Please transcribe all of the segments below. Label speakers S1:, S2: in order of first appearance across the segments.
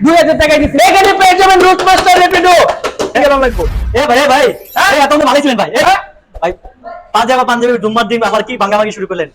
S1: দুই হাজার টাকা দিচ্ছি এখানে পেয়ে যাবেন রুট মাস্টার রেপিডো কেমন লাগবে
S2: এ ভাই ভাই
S1: হ্যাঁ?
S2: এত ভালোই ছিলেন ভাই এ,
S1: হ্যাঁ?
S2: পাঞ্জাবি পাঞ্জাবি দিন আবার কি ভাঙ্গাভাঙ্গি শুরু করলেন?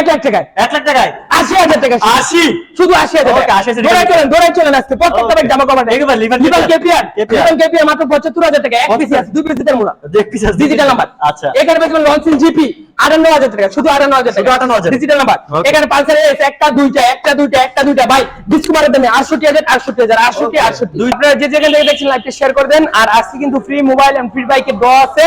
S1: এক লাখ টাকায়।
S2: এক লাখ টাকায়?
S1: আশি হাজার টাকা
S2: আশি?
S1: শুধু আশি হাজার টাকা।
S2: 80,000
S1: দৌড়াই চলেন দৌড়াই চলেন আজকে। প্রত্যেকটা ব্যাগ জামা কভার
S2: এগুলো liver
S1: liver KPR liver KPR মাত্র পঁচাত্তর হাজার টাকা। এক? পিস আছে দুই পিস দিতে মোড়া
S2: পিস
S1: ডিজিটাল নাম্বার
S2: আচ্ছা।
S1: এখানে পেয়েছিলেন লঞ্চিং জিপি আটান্ন হাজার টাকা শুধু আটান্ন হাজার
S2: শুধু 58,000
S1: ডিজিটাল নাম্বার এখানে পালসার এস একটা দুইটা একটা দুইটা একটা দুইটা। ভাই ডিসকুমারের দামে আটষট্টি হাজার আটষট্টি হাজার আটষট্টি আটষট্টি। দুই আপনারা যে যেখানে থেকে দেখছেন লাইভটা শেয়ার করে দেন। আর আজকে কিন্তু ফ্রি মোবাইল এন্ড ফ্রি বাইকের ড্র আছে।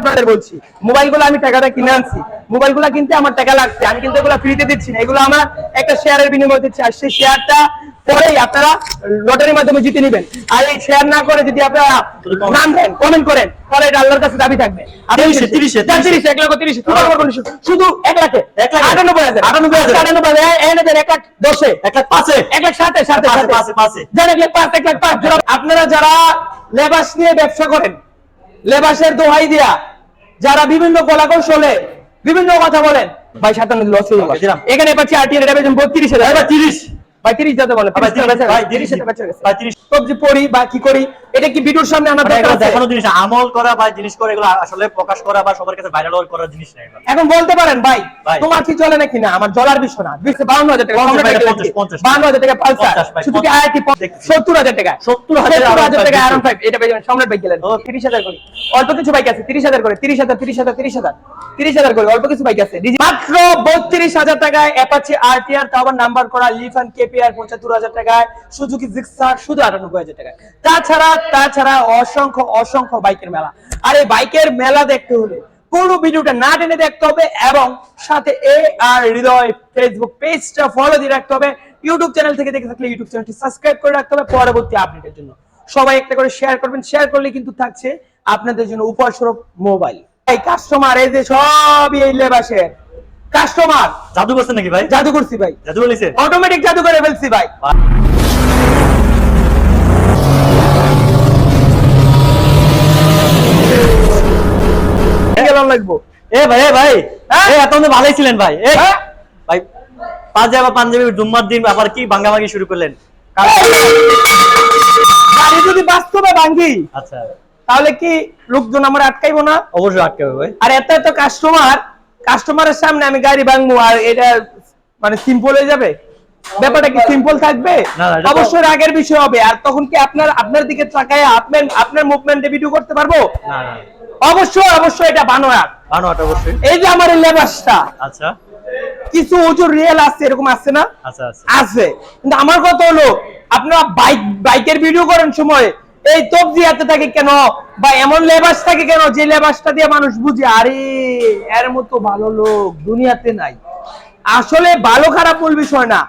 S1: আপনাদের বলছি মোবাইলগুলো আমি টাকাটা কিনে আনছি। মোবাইলগুলো কিনতে আমার টাকা লাগছে। আমি কিন্তু এগুলো ফ্রিতে দিচ্ছি না। এগুলো আমার একটা শেয়ারের বিনিময় দিচ্ছি। আর সেই শেয়ারটা পরেই আপনারা লটারির মাধ্যমে জিতে নেবেন। আর এই শেয়ার না করে যদি আপনারা নাম দেন কমেন্ট করেন তাহলে এটা আল্লাহর কাছে দাবি থাকবে।
S2: তিরিশে,
S1: শুধু এক লাখে। আটানব্বই হাজার।
S2: আটানব্বই হাজার?
S1: আটানব্বই হাজার। এ- এনে দেন এক লাখ দশে।
S2: এক লাখ পাঁচে।
S1: এক লাখ সাথে সাথে
S2: পাঁচে,
S1: সাথে
S2: পাঁচে, পাঁচে।
S1: যান এক লাখ পাঁচ এক লাখ পাঁচ আপনারা যারা লেবাস নিয়ে ব্যবসা করেন লেবাসের দোহাই দিয়া যারা বিভিন্ন কলা কৌশলে বিভিন্ন কথা বলেন ভাই সাতান্ন লস হয়ে যাবে এখানে পাচ্ছি আটি এটা বত্রিশ হাজার।
S2: তিরিশ।
S1: ভাই তিরিশ যাতে বলে
S2: ভাই, 30 ভাই, 30
S1: হাজার বেচা গেছে।
S2: ভাই, 30
S1: সবজি পড়ি বা কি করি এটা কি ভিডিওর সামনে আমার দরকার
S2: দেখানো জিনিস আমল করা বা জিনিস করে এগুলো আসলে প্রকাশ করা বা সবার কাছে ভাইরাল করার জিনিস না
S1: এখন বলতে পারেন ভাই
S2: ভাই।
S1: তোমার কি চলে নাকি না? আমার জ্বলার বিষয় না। বিশ- বাউন্ন হাজার টাকা
S2: পঞ্চাশ,
S1: সম্রাট
S2: ভাই,
S1: বাইকের
S2: পঞ্চাশ,
S1: আছে।
S2: পঞ্চাশ।
S1: বাউন্ন হাজার টাকা পালসার। শুধু কি আইটি
S2: দেখতেছি।
S1: সত্তর হাজার টাকা।
S2: 70,000
S1: টাকা
S2: R15
S1: আরাম এটা পেয়ে সম্রাট বাইক গেলেন
S2: Okay.
S1: তিরিশ হাজার করে। অল্প কিছু বাইক আছে তিরিশ হাজার করে তিরিশ হাজার তিরিশ হাজার তিরিশ হাজার। তিরিশ হাজার করে অল্প কিছু বাইক আছে। মাত্র বত্রিশ হাজার টাকায় অ্যাপাচি আরটিআর তাও আবার নাম্বার করা লিফান কেপিআর পঁচাত্তর হাজার টাকায় জিক্সার, শুধু আটানব্বই হাজার টাকায়। তাছাড়া তাছাড়া অসংখ্য অসংখ্য বাইকের মেলা। আর এই বাইকের মেলা দেখতে হলে পুরো ভিডিওটা না টেনে দেখতে হবে এবং সাথে এ আর হৃদয় ফেসবুক পেজটা ফলো দিয়ে রাখতে হবে। ইউটিউব চ্যানেল থেকে দেখে থাকলে ইউটিউব চ্যানেলটি সাবস্ক্রাইব করে রাখতে হবে পরবর্তী আপডেটের জন্য। সবাই একটা করে শেয়ার করবেন। শেয়ার করলে কিন্তু থাকছে আপনাদের জন্য উপহার স্বরূপ মোবাইল এই কাস্টমার এই যে সবই এই লেবাসের। কাস্টমার।
S2: জাদু করছেন নাকি ভাই?
S1: জাদু করছি ভাই।
S2: জাদু বলেছে
S1: অটোমেটিক জাদু করে ফেলছি ভাই। কেমন লাগবো
S2: এ ভাই এ ভাই? এ এত ভালোই ছিলেন ভাই এ? ভাই পাঞ্জাবি পাঞ্জাবি জুম্মার দিন আবার কি ভাঙ্গাভাঙ্গি শুরু করলেন?
S1: গাড়ি যদি বাস্তবে ভাঙ্গি
S2: আচ্ছা।
S1: তাহলে কি লোকজন আমার আটকাইবো না?
S2: অবশ্যই আটকে হবে ভাই।
S1: আর এত এত কাস্টমার কাস্টমারের সামনে আমি গাড়ি ভাঙবো আর এটা মানে সিম্পল হয়ে যাবে? ব্যাপারটা কি সিম্পল থাকবে? অবশ্যই রাগের বিষয় হবে। আর তখন কি আপনার আপনার দিকে তাকায় আপনার আপনার মুভমেন্টে ভিডিও করতে পারব?
S2: না না
S1: অবশ্যই অবশ্যই এটা বানোয়ার।
S2: বানোয়াট অবশ্যই।
S1: এই যে আমার লেবাসটা।
S2: আচ্ছা।
S1: কিছু উজুর রিয়েল আছে এরকম আছে না?
S2: আচ্ছা আচ্ছা।
S1: আছে। কিন্তু আমার কথা হলো আপনারা বাইক বাইকের ভিডিও করেন সময়। এই তবজি হাতে থাকে কেন? বা এমন লেবাস থাকে কেন যে লেবাসটা দিয়ে মানুষ বুঝে আরে এর মতো ভালো লোক দুনিয়াতে নাই। আসলে ভালো খারাপ মূল বিষয় না।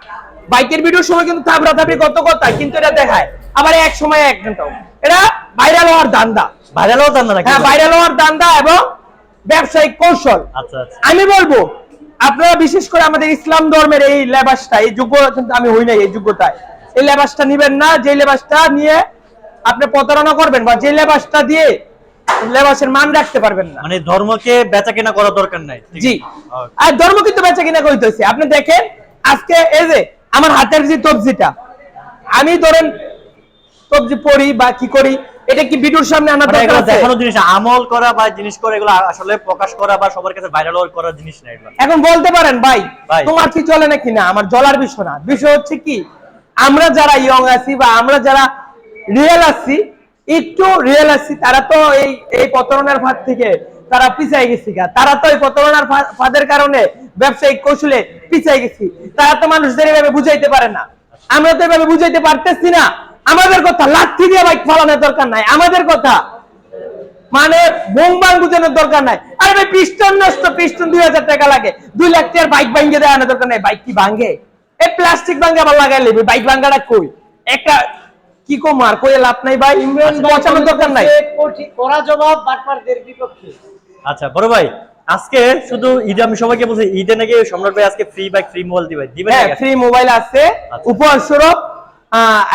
S1: বাইকের ভিডিওর সময় কিন্তু থাবড়া থাবড়ি কত কথা কিন্তু এটা দেখায়। আবার এক সময় এক ঘন্টাও। এটা ভাইরাল হওয়ার দান্দা
S2: ভাইরাল না নাকি?
S1: হ্যাঁ ভাইরাল হওয়ার দান্দা এবং ব্যবসায়িক কৌশল।
S2: আচ্ছা আচ্ছা।
S1: আমি বলব আপনারা বিশেষ করে আমাদের ইসলাম ধর্মের এই লেবাসটা এই যোগ্য কিন্তু আমি হই নাই এই যোগ্যতায়। এই লেবাসটা নিবেন না যে লেবাসটা নিয়ে আপনি প্রতারণা করবেন বা যে লেবাসটা দিয়ে লেবাসের মান রাখতে পারবেন না।
S2: মানে ধর্মকে বেচা কেনা করার দরকার নাই
S1: জি। আর ধর্ম কিন্তু বেচা কিনা কইতেছে আপনি দেখেন আজকে এই যে আমার হাতের যে তবজিটা আমি ধরেন তবজি পড়ি বা কি করি এটা কি ভিডিওর সামনে আনার
S2: মানে
S1: দরকার আছে?
S2: দেখানো জিনিস আমল করা বা জিনিস করে এগুলো আসলে প্রকাশ করা বা সবার কাছে ভাইরাল করা জিনিস না এগুলো।
S1: এখন বলতে পারেন ভাই
S2: ভাই।
S1: তোমার কি চলে নাকি না? আমার জ্বলার বিষয় না। বিষয় হচ্ছে কি আমরা যারা ইয়ং আছি বা আমরা যারা রিয়েল আসছি, একটু রিয়েল আছি তারা তো এই এই প্রতারণার ফাঁদ থেকে তারা পিছাই গেছি গা। তারা তো এই প্রতারণার ফাঁদের কারণে ব্যবসায়িক কৌশলে পিছাই গেছি। তারা তো মানুষদের এভাবে বুঝাইতে পারে না। আমরা তো এভাবে বুঝাইতে পারতেছি না। আমাদের কথা লাঠি দিয়ে বাইক ফালানোর দরকার নাই। আমাদের কথা মানে বোমবাং বুঝানোর দরকার নাই। আরে ভাই, পিস্টন নষ্ট, পিস্টন দুই হাজার টাকা লাগে। দুই লাখ টাকার বাইক ভাঙ্গে দেওয়ানোর দরকার নাই। বাইক কি ভাঙ্গে এই প্লাস্টিক ভাঙ্গে আবার লাগাই লেবে। বাইক ভাঙ্গাটা কই? একটা কি কো মার কই লাভ নাই ভাই। ইমরান বাঁচানোর দরকার নাই?
S3: কড়া জবাব বাটপারদের বিপক্ষে।
S2: আচ্ছা বড় ভাই আজকে শুধু ঈদ আমি সবাইকে বলছি ঈদে নাকি সম্রাট ভাই আজকে ফ্রি বাইক ফ্রি মোবাইল দিবে? দিবেন
S1: হ্যাঁ ফ্রি মোবাইল আছে।
S2: আচ্ছা।
S1: উপহার স্বরূপ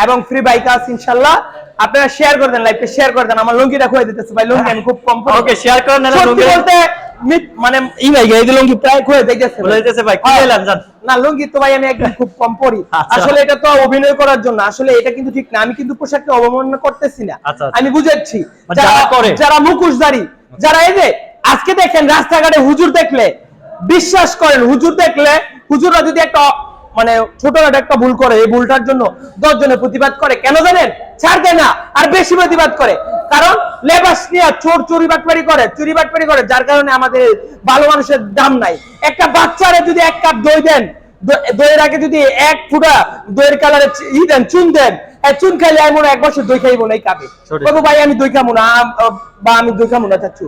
S1: এবং ফ্রি বাইক আছে ইনশাল্লাহ। আপনারা শেয়ার করে দেন লাইভে শেয়ার করে দেন আমার লুঙ্গিটা খুঁজে দিতেছে ভাই লুঙ্গি আমি খুব কম।
S2: ওকে শেয়ার করেন না লুঙ্গি
S1: বলতে মানে ই ভাই এই যে লুঙ্গি প্রায় খুলে দেখতেছে
S2: বলে দিতেছে ভাই কি
S1: হ্যাঁ।
S2: এলাম জান
S1: না লুঙ্গি তো ভাই আমি একদম খুব কম পরি
S2: আচ্ছা।
S1: আসলে এটা তো অভিনয় করার জন্য আসলে এটা কিন্তু ঠিক না আমি কিন্তু পোশাককে অবমাননা করতেছি না
S2: আচ্ছা, আচ্ছা।
S1: আমি বুঝাচ্ছি
S2: মানে
S1: যারা
S2: যারা করে।
S1: যারা মুখোশধারী যারা এই যে আজকে দেখেন রাস্তাঘাটে হুজুর দেখলে বিশ্বাস করেন হুজুর দেখলে হুজুররা যদি একটা মানে ছোটখাটো একটা ভুল করে এই ভুলটার জন্য দশ জনে প্রতিবাদ করে। কেন জানেন? ছাড় দেয় না আর বেশি প্রতিবাদ করে। কারণ লেবাস নিয়ে চোর চুরি বাটপারি করে চুরি বাটপারি করে যার কারণে আমাদের ভালো মানুষের দাম নাই। একটা বাচ্চারে যদি এক কাপ দই দেন দইয়ের আগে যদি এক ফুটা দইয়ের কালারে ই দেন চুন দেন চুন খাইলে আমি মনে এক বছর দই খাইবো না এই কাপে। বলব ভাই আমি দই খাব না বা আমি দই খাব না চাচ্ছু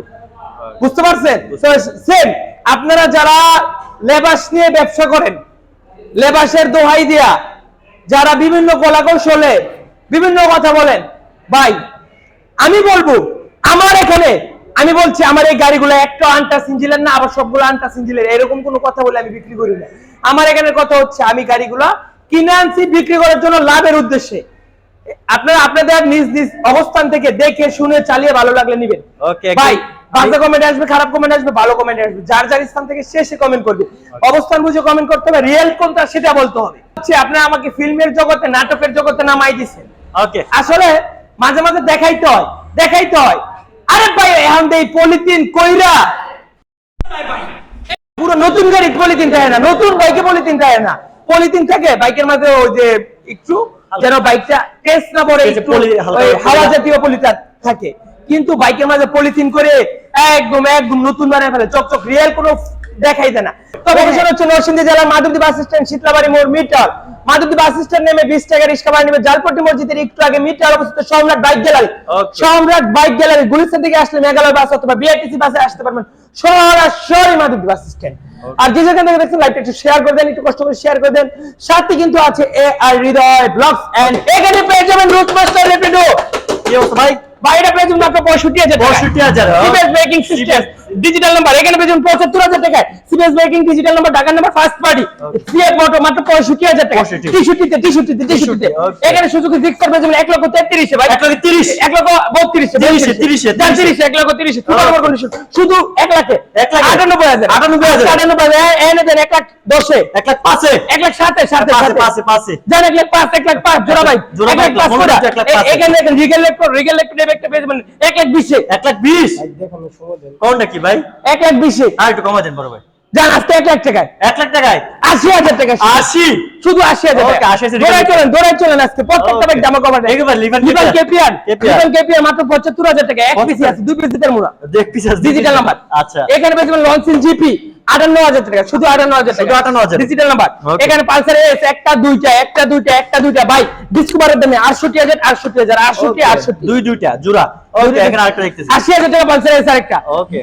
S1: বুঝতে পারছেন? সেম আপনারা যারা লেবাস নিয়ে ব্যবসা করেন লেবাসের দোহাই দিয়া যারা বিভিন্ন কলা কৌশলে বিভিন্ন কথা বলেন ভাই আমি বলব আমার এখানে আমি বলছি আমার এই গাড়িগুলো একটা আনটা সিঞ্জিলের না আবার সবগুলো আনটা সিঞ্জিলের এরকম কোনো কথা বলে আমি বিক্রি করি না। আমার এখানে কথা হচ্ছে আমি গাড়িগুলো কিনে আনছি বিক্রি করার জন্য লাভের উদ্দেশ্যে। আপনারা আপনাদের নিজ নিজ অবস্থান থেকে দেখে শুনে চালিয়ে ভালো লাগলে নিবেন। ভাই। বাজে কমেন্ট আসবে খারাপ কমেন্ট আসবে ভালো কমেন্ট আসবে। যার যার স্থান থেকে সে সে কমেন্ট করবে। অবস্থান বুঝে কমেন্ট করতে হবে রিয়েল কোনটা সেটা বলতে হবে। হচ্ছে আপনারা আমাকে ফিল্মের জগতে নাটকের জগতে নামাই দিছেন।
S2: ওকে
S1: আসলে মাঝে মাঝে দেখাইতে হয় দেখাইতে হয়। আরে ভাই এখন এই পলিথিন কইরা পুরো নতুন গাড়ি পলিথিন থাকে না নতুন বাইকে পলিথিন থাকে না। পলিথিন থাকে বাইকের মাঝে ওই যে একটু যেন বাইকটা টেস্ট না পড়ে হাওয়া জাতীয় পলিথিন থাকে। কিন্তু বাইকের মাঝে পলিথিন করে একদম একদম নতুন বানায় ফেলে। চকচক রিয়েল কোনো দেখাই দেয় না। তবে এখানে হচ্ছে নরসিংদী জেলার মাধবদী বাস স্ট্যান্ড শীতলাবাড়ি মোড় মিটার মাধবদী বাস স্ট্যান্ড নেমে বিশ টাকা রিক্সা ভাড়া নেবে জালপট্টি মসজিদের একটু আগে মিটার অবস্থিত Samrat bike gallery. Samrat bike gallery Gulistan থেকে আসলে মেঘালয় বাস অথবা বিআরটিসি বাসে আসতে পারবেন সরাসরি মাধবদী বাস স্ট্যান্ড। আর যে যেখান থেকে দেখছেন লাইভটা একটু শেয়ার করে দেন একটু কষ্ট করে শেয়ার করে দেন। সাথে কিন্তু আছে এ আর হৃদয় ব্লগস এন্ড এখানে পেয়ে যাবেন রুট মাস্টার রেপিডো
S2: কি অবস্থা ভাই?
S1: বাইরে পেয়ে তুমি মাত্র পঁয়ষট্টি হাজার
S2: পঁয়ষট্টি হাজার, হ্যাঁ।
S1: CBS braking system digital number এখানে পেয়ে যাবেন পঁচাত্তর হাজার টাকায়। ব্রেকিং ডিজিটাল নাম্বার ঢাকার নাম্বার ফার্স্ট পার্টি সিএফ মোটো মাত্র পঁয়ষট্টি হাজার টাকা।
S2: 65
S1: তেষট্টিতে তেষট্টিতে তেষট্টিতে
S2: okay.
S1: এখানে সুযোগ জিক্সার পেয়ে যাবেন এক লক্ষ তেত্রিশে ভাই।
S2: এক লক্ষ তিরিশ।
S1: এক লক্ষ বত্রিশে
S2: তিরিশে, তিরিশে,
S1: যান তিরিশে। এক লক্ষ তিরিশে। শুধু এক লাখে।
S2: এক লাখে?
S1: আটানব্বই হাজার।
S2: আটানব্বই হাজার?
S1: আটানব্বই হাজার। এ- এনে দেন এক লাখ দশে।
S2: এক লাখ পাঁচে।
S1: এক লাখ সাতে সাতে
S2: পাঁচে
S1: জান এক লাখ পাঁচ এক লাখ পাঁচ। জোড়া ভাই।
S2: জোড়া
S1: এক
S2: ভাই,
S1: লাখ পাঁচ করে
S2: এক লাখ পাঁচ।
S1: এখানে দেখেন রিগেল লেক্টর রিগেল লেক্টর একটা পেয়ে যাবেন এক লাখ বিশে।
S2: এক লাখ বিশ। কোনটা কি ভাই?
S1: এক লাখ বিশে।
S2: আর একটু কমা দেন বড় ভাই।
S1: যান আজকে এক লাখ টাকায়।
S2: এক লাখ টাকায়?
S1: আশি হাজার টাকা
S2: আশি।
S1: শুধু আশি হাজার টাকা।
S2: 80,000
S1: দৌড়াই চলেন দৌড়াই চলেন আজকে। প্রত্যেকটা. ব্যাগ জামা কভার
S2: একেবারে liver
S1: liver KPR
S2: KPR.
S1: Liver KPR মাত্র পঁচাত্তর হাজার টাকা। এক পিসি আছে দুই পিসি মুড়া
S2: দেখ পিস
S1: ডিজিটাল নাম্বার
S2: আচ্ছা।
S1: এখানে পেয়েছেন লঞ্চিং জিপি আটান্ন হাজার টাকা শুধু আটান্ন হাজার টাকা।
S2: শুধু 58,000
S1: ডিজিটাল নাম্বার এখানে পালসার এস একটা দুইটা একটা দুইটা একটা দুইটা। ভাই ডিসকভারের দামে আটষট্টি হাজার আটষট্টি হাজার আটষট্টি আটষট্টি।
S2: দুই দুইটা জোড়া।
S1: আশি হাজার টাকা পালসার এস আরেকটা।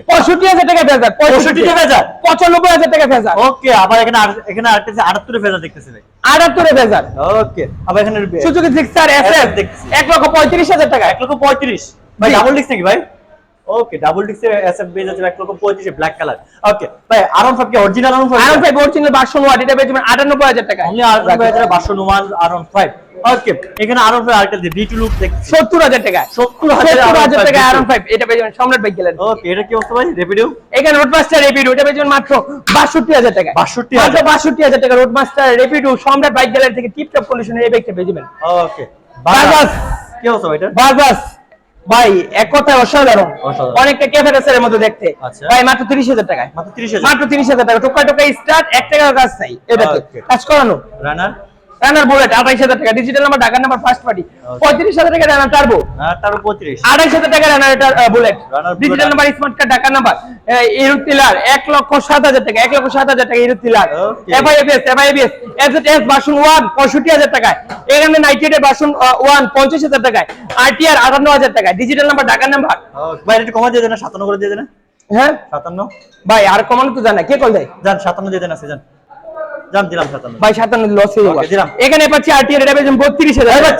S1: পঁয়ষট্টি হাজার টাকা ফেজার
S2: 65 ফেজার?
S1: পঁচানব্বই হাজার টাকা ফেজার
S2: ওকে আবার এখানে এখানে আরেকটা আটাত্তরে ফেজার দেখতেছি
S1: আটাত্তরে ফেজার
S2: ওকে আবার এখানে
S1: সুযোগ সিক্সার এস এস এক লক্ষ পঁয়ত্রিশ হাজার টাকা।
S2: এক লক্ষ পঁয়ত্রিশ। ভাই। ডাবল ডিস্ক নাকি ভাই? Okay double disc SF base আছে এক লক্ষ পঁয়ত্রিশ ব্ল্যাক কালার ওকে ভাই আরন ফাইভ কি original R one five
S1: R one five original version watt এটা পেয়ে যাবেন আটানব্বই হাজার টাকা
S2: অনলি আরন ফাইভ হাজার পাঁচশো নুমান আরন ফাইভ ওকে এখানে আরন ফাইভ আরেকটা দিয়ে বিটু লুক দেখছি।
S1: সত্তর হাজার টাকা
S2: সত্তর
S1: সত্তর হাজার টাকা আরন ফাইভ এটা পেয়ে যাবেন সম্রাট বাইক গেলেন
S2: ওকে এটা কি অবস্থা ভাই? রেপিডিও
S1: এখানে রোডমাস্টার রেপিডো এটা পেয়ে যাবেন মাত্র বাষট্টি হাজার টাকা
S2: 62,000
S1: মাত্র বাষট্টি হাজার টাকা Roadmaster Rapido Samrat bike gallery থেকে টিপ টপ কন্ডিশনের এই বাইকটা পেয়ে যাবেন।
S2: ওকে
S1: বাজাজ।
S2: কি অবস্থা ভাই এটা?
S1: বাজাজ। ভাই এক কথায় অসাধারণ। অনেকটা ক্যাফেটাসের মতো দেখতে।
S2: আচ্ছা।
S1: ভাই মাত্র তিরিশ হাজার টাকায়।
S2: মাত্র তিরিশ হাজার।
S1: মাত্র তিরিশ হাজার টাকা। টোকা টোকা স্টার্ট এক টাকার কাজ চাই এটাতে কাজ করানো।
S2: রানার
S1: রানার বুলেট আঠাইশ হাজার টাকা। ডিজিটাল নাম্বার ঢাকার নাম্বার ফার্স্ট পার্টি পঁয়ত্রিশ হাজার টাকা রানার টার্বো আড়াইশ হাজার টাকা রানার এটা bullet digital number smart card ঢাকার নাম্বার ইরুট টিলার এক লক্ষ সাত হাজার টাকা এক লক্ষ সাত হাজার টাকা tiller
S2: Okay.
S1: FIFS FIFS FS বাসন ওয়ান পঁয়ষট্টি হাজার টাকায়। এখানে নাইটেড বাসন ওয়ান পঞ্চাশ হাজার টাকায়। আরটিআর আটান্ন হাজার টাকা ডিজিটাল নাম্বার ঢাকার নাম্বার
S2: ভাই একটু কমা দিয়ে দেন সাতান্ন করে দিয়ে দেন?
S1: হ্যাঁ?
S2: সাতান্ন।
S1: ভাই আর কমানো তো জানা কে কল দেয়?
S2: যান সাতান্ন দিয়ে দেন আছে যান যান দিলাম সাতান্ন।
S1: ভাই সাতান্ন লস হয়ে
S2: Okay, দিলাম।
S1: এখানে পাচ্ছি এটা
S2: এবার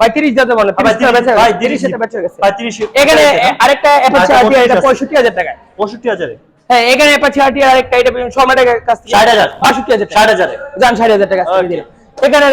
S1: ভাই যাতে বলে
S2: ভাই,
S1: 30
S2: ভাই,
S1: 30
S2: তিরিশ।
S1: টাকা বেচা গেছে।
S2: ভাই, তিরিশ।
S1: এখানে আরেকটা অ্যাপাচি
S2: আরেকটা
S1: এটা
S2: 32
S1: পঁয়ষট্টি হাজার টাকায়।
S2: পঁয়ষট্টি হাজারে।
S1: হ্যাঁ এখানে অ্যাপাচি আরেকটা এটা পেয়েছেন সমাটের কাছ থেকে।
S2: 60,000
S1: বাষট্টি হাজার টাকা।
S2: 60,000
S1: হাজার। টাকা
S2: Okay.
S1: দিলাম এখানে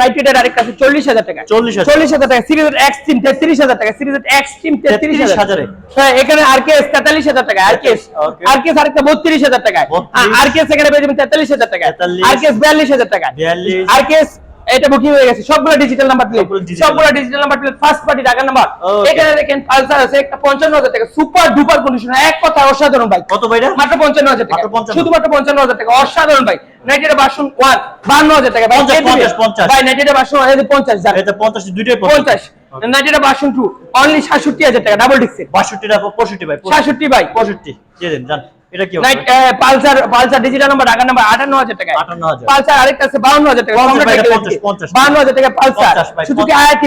S1: নাইট্রেট আরেকটা আছে চল্লিশ হাজার টাকা।
S2: 40,000
S1: চল্লিশ হাজার টাকা সিরিজ এক্স টিম তেত্রিশ হাজার টাকা সিরিজ এক্স টিম তেত্রিশ হাজার হ্যাঁ এখানে আরকেএস তেতাল্লিশ হাজার টাকা
S2: Okay.
S1: আরকেএস আরেকটা বত্রিশ হাজার টাকা।
S2: 32
S1: আরকেএস এখানে পেয়ে যাবেন তেতাল্লিশ হাজার টাকা।
S2: 43
S1: আরকেএস বিয়াল্লিশ হাজার টাকা।
S2: 42
S1: আরকেএস এটা বুকিং হয়ে গেছে। সবগুলো ডিজিটাল নাম্বার প্লেট
S2: সবগুলো
S1: digital number plate first party টাকা নাম্বার এখানে দেখেন পালসার আছে একটা পঞ্চান্ন হাজার টাকা। সুপার ডুপার কন্ডিশন এক কথা অসাধারণ বাইক
S2: কত ভাইরা?
S1: মাত্র পঞ্চান্ন হাজার টাকা। শুধুমাত্র পঞ্চান্ন হাজার টাকা। অসাধারণ ভাই নাইটের বাসন ওয়ান বান্ন হাজার টাকা। ভাই
S2: 50,
S1: কে দিবে?
S2: 50, 50
S1: ভাই নাইটের বাসন পঞ্চাশ
S2: এটা পঞ্চাশ দুইটাই
S1: পঞ্চাশ। নাইটের বাসন টু অনলি সাতষট্টি হাজার টাকা ডাবল ডিক্সের
S2: বাষট্টি টাকা পঁয়ষট্টি ভাই
S1: সাতষট্টি ভাই।
S2: পঁয়ষট্টি দিয়ে দেন জান এটা কি
S1: night Pulsar Pulsar digital number Dhaka number আটান্ন হাজার টাকা
S2: 58,000
S1: পালসার আরেকটা আছে হাজার টাকা।
S2: 50
S1: সম্রাট
S2: ভাই,
S1: দেখতে
S2: 50,
S1: পাচ্ছি।
S2: 50
S1: বাউন্ন হাজার টাকা পালসার। সুজুকি আয়াতি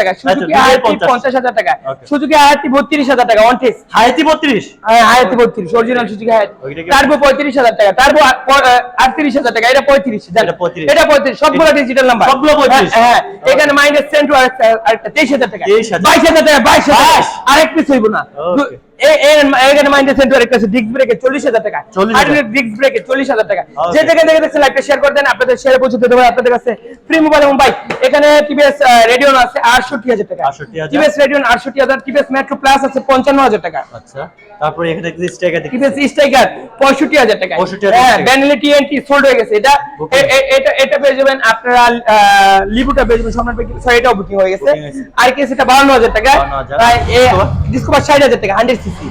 S1: টাকা। সুজুকি আয়াতি
S2: 50
S1: পঞ্চাশ হাজার টাকা। সুজুকি আয়াতি বত্রিশ হাজার টাকা ওয়ান
S2: হাইতি বত্রিশ?
S1: আয়াতি বত্রিশ অরিজিনাল সুজুকি আয়াতি। টার্বো পঁয়ত্রিশ হাজার টাকা টার্বো আটত্রিশ হাজার টাকা এটা পঁয়ত্রিশ জান।
S2: এটা 35
S1: এটা পঁয়ত্রিশ সবগুলো ডিজিটাল নাম্বার
S2: সবগুলো 35
S1: হ্যাঁ এখানে মাইনাস সেন্টু আরেকটা তেইশ হাজার টাকা।
S2: 23,000
S1: বাইশ হাজার টাকা বাইশ হাজার
S2: বাইশ।
S1: আরেক পিস হইব না। এখানে মাইন্ডের সেন্টার একটা ডিস্ক ব্রেকে চল্লিশ হাজার টাকা।
S2: 40,000
S1: ডিস্ক ব্রেকে চল্লিশ হাজার টাকা। যে যেখানে দেখে দেখছেন লাইভটা শেয়ার করে দেন আপনাদের শেয়ারে পৌঁছে দেবো। আপনাদের কাছে ফ্রি মোবাইল এবং বাইক এখানে টিভিএস রেডিও আছে আটষট্টি হাজার টাকা। টিভিএস রেডিও আটষট্টি হাজার। টিভিএস মেট্রো প্লাস আছে পঞ্চান্ন হাজার টাকা।
S2: আচ্ছা। তারপরে এখানে স্টেকার
S1: টিভিএস স্ট্রাইকার পঁয়ষট্টি হাজার টাকা। হ্যাঁ ব্যানেলি টিএনটি সোল্ড হয়ে গেছে। এটা এটা এটা পেয়ে যাবেন আপনারা লিবুটা পেয়ে যাবেন। সম্রাট সরি এটাও বুকিং হয়ে গেছে। আর কি সেটা বাউন্ন হাজার টাকা।
S2: 52,000
S1: ডিসকভার ষাট হাজার টাকা হান্ড্রেড সিসি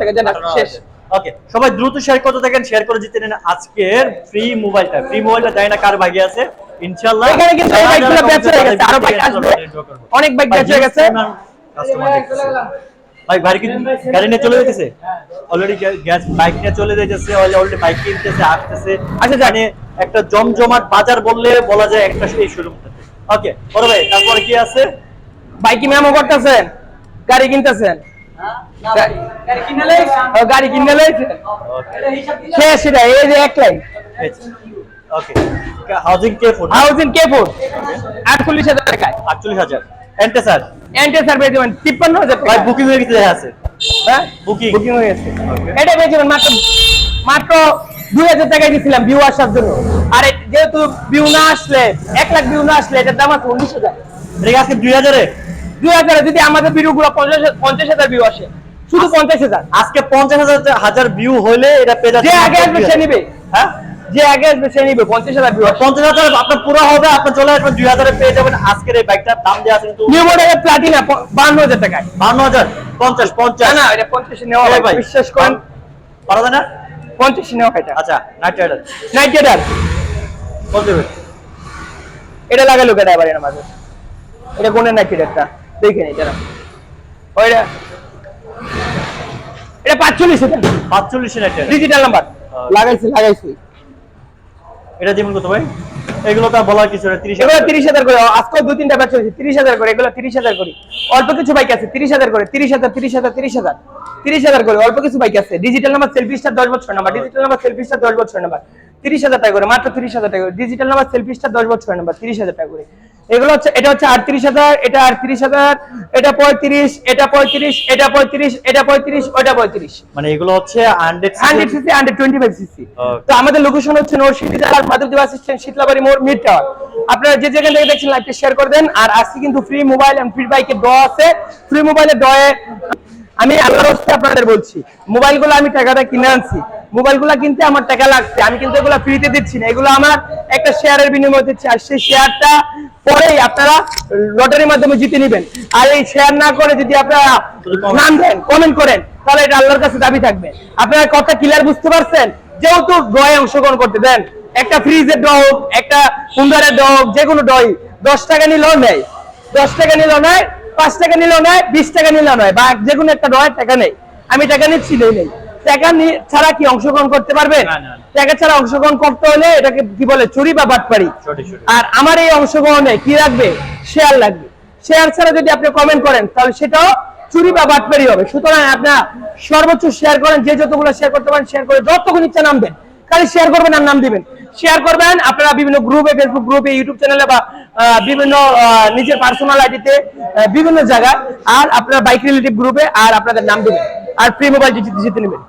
S1: টাকা জানা শেষ।
S2: ওকে সবাই দ্রুত শেয়ার করতে থাকেন শেয়ার করে জিতে নেন আজকের ফ্রি মোবাইলটা ফ্রি মোবাইলটা জানি না কার ভাগে আছে? ইনশাআল্লাহ
S1: এখানে কিন্তু এই বাইকগুলো বেচা হয়ে গেছে। আরও বাইক আসবে। অনেক বাইক বেচা হয়ে গেছে।
S2: দেখতেছে। ভাই কি গাড়ি নিয়ে চলে যেতেছে? অলরেডি গ্যাস বাইক নিয়ে চলে অলরেডি বাইক কিনতেছে আসতেছে
S1: আচ্ছা,
S2: জানি একটা জমজমাট বাজার বললে বলা যায় একটা এই শোরুম ওকে বড় ভাই তারপরে কি আছে?
S1: বাইক কি মেমো করতেছেন। গাড়ি কিনতেছেন। ও, গাড়ি কিনে লইছেন শেষ এটা এই যে এক লাইন।
S2: ওকে হাউজিং কে ফোন
S1: হাউজিং কে ফোর আটচল্লিশ হাজার টাকায়।
S2: আটচল্লিশ হাজার। এন্টে স্যার
S1: এন্টে স্যার পেয়ে যাবেন তিপ্পান্ন হাজার
S2: ভাই
S1: টাকা।
S2: বুকিং হয়ে গেছে আছে।
S1: হ্যাঁ?
S2: বুকিং
S1: বুকিং হয়ে গেছে। এটা পেয়ে যাবেন মাত্র মাত্র দুই হাজার টাকায় দিয়েছিলাম ভিউ আসার জন্য। আর যেহেতু ভিউ না আসলে এক লাখ ভিউ না আসলে এটার দাম আছে উনিশ হাজার।
S2: আজকে দুই হাজারে?
S1: দুই হাজারে যদি আমাদের ভিডিও গুলো পঞ্চাশ পঞ্চাশ হাজার ভিউ আসে শুধু পঞ্চাশ হাজার।
S2: আজকে পঞ্চাশ হাজার হাজার ভিউ হলে এটা পেয়ে যাচ্ছে
S1: যে আগে আসবে সে নিবে।
S2: হ্যাঁ?
S1: যে আগে আসবে সে নিবে পঞ্চাশ হাজার ভিউ
S2: পঞ্চাশ হাজার আপনার পুরো হবে আপনি চলে আসবেন দুই হাজারে পেয়ে যাবেন। আজকের এই বাইকটার দাম দেওয়া আছে কিন্তু
S1: নিউ মডেলের প্লাটিনা বান্ন হাজার টাকায়।
S2: বান্ন হাজার পঞ্চাশ পঞ্চাশ।
S1: না এটা পঞ্চাশে নেওয়া হয়
S2: ভাই
S1: বিশ্বাস করেন।
S2: পারা যায় না?
S1: পঞ্চাশে নেওয়া হয়
S2: আচ্ছা নাইট রাইডার
S1: নাইট রাইডার এটা লাগালো কেটে এবার এর মাঝে? এটা কোনের নাইট রাইডারটা দেখে নি এটা ওইটা। এটা পাঁচচল্লিশ হাজার
S2: পাঁচচল্লিশ রাইডার
S1: ডিজিটাল নাম্বার লাগাইছি লাগাইছি।
S2: এটা যেমন কত ভাই? এগুলো তো বলার কিছু না তিরিশ
S1: এগুলো তিরিশ হাজার করে। আজকেও দুই তিনটা ব্যাচ হয়েছে। তিরিশ হাজার করে এগুলো তিরিশ হাজার করে। অল্প কিছু বাইক আছে তিরিশ হাজার করে। তিরিশ হাজার তিরিশ হাজার তিরিশ হাজার। তিরিশ হাজার করে অল্প কিছু বাইক আছে। ডিজিটাল নাম্বার সেলফি স্টার দশ বছর number digital number selfie star দশ বছর নাম্বার তিরিশ হাজার টাকা করে মাত্র তিরিশ হাজার টাকা করে। ডিজিটাল নাম্বার সেলফি স্টার দশ বছর নাম্বার তিরিশ হাজার টাকা করে। এগুলো হচ্ছে এটা হচ্ছে আটত্রিশ হাজার এটা আটত্রিশ হাজার এটা পঁয়ত্রিশ এটা পঁয়ত্রিশ এটা পঁয়ত্রিশ এটা পঁয়ত্রিশ ওটা পঁয়ত্রিশ।
S2: মানে এগুলো হচ্ছে hundred
S1: CC hundred twenty five CC তো আমাদের লোকেশন হচ্ছে নরসিংদী জেলার মাধবদেব আসিস্ট্যান্ট শীতলাবাড়ি মোড় মিড টাওয়ার আপনারা যে যেখান থেকে দেখছেন লাইভটা শেয়ার করে দেন আর আজকে কিন্তু ফ্রি মোবাইল এন্ড ফ্রি বাইকের ড আছে। ফ্রি মোবাইলের ডয়ে আমি আল্লাহর হস্তে আপনাদের বলছি মোবাইলগুলো আমি টাকাটা কিনে আনছি। মোবাইলগুলো কিনতে আমার টাকা লাগছে। আমি কিন্তু এগুলো ফ্রিতে দিচ্ছি না। এগুলো আমার একটা শেয়ারের বিনিময়ে দিচ্ছি। আর সেই শেয়ারটা পরেই আপনারা লটারির মাধ্যমে জিতে নেবেন। আর এই শেয়ার না করে যদি আপনারা নাম দেন কমেন্ট করেন, তাহলে এটা আল্লাহর কাছে দাবি থাকবে। আপনারা কথা ক্লিয়ার বুঝতে পারছেন? যেহেতু ডয়ে অংশগ্রহণ করতে দেন। একটা ফ্রিজের ড হোক, একটা কুন্দারের ড হোক, যে কোনো ডই দশ টাকা নিলেও নেয় দশ টাকা নিলেও নয় পাঁচ টাকা নিলেও নয় বিশ টাকা নিলেও নয় বা যে কোনো একটা ডয়ের টাকা নেই। আমি টাকা নিচ্ছি, নেই নেই। টাকা ছাড়া কি অংশগ্রহণ করতে
S2: না।
S1: টাকা ছাড়া অংশগ্রহণ করতে হলে এটাকে কি বলে চুরি বা আর আমার এই অংশগ্রহণে কি লাগবে? শেয়ার লাগবে। শেয়ার ছাড়া যদি আপনি কমেন্ট করেন তাহলে সেটাও চুরি বা হবে। সুতরাং আপনার সর্বোচ্চ শেয়ার করেন যে যতগুলো শেয়ার করতে পারেন শেয়ার করে যতক্ষণ ইচ্ছা নাম দেন। খালি শেয়ার করবেন আর নাম দিবেন। শেয়ার করবেন আপনারা বিভিন্ন গ্রুপে ফেসবুক গ্রুপে ইউটিউব চ্যানেলে বা বিভিন্ন নিজের পার্সোনাল আইডিতে বিভিন্ন জায়গায়। আর আপনারা বাইক রিলেটিভ গ্রুপে আর আপনাদের নাম দিবেন। আর ফ্রি মোবাইল জিতে জিতে নেবেন।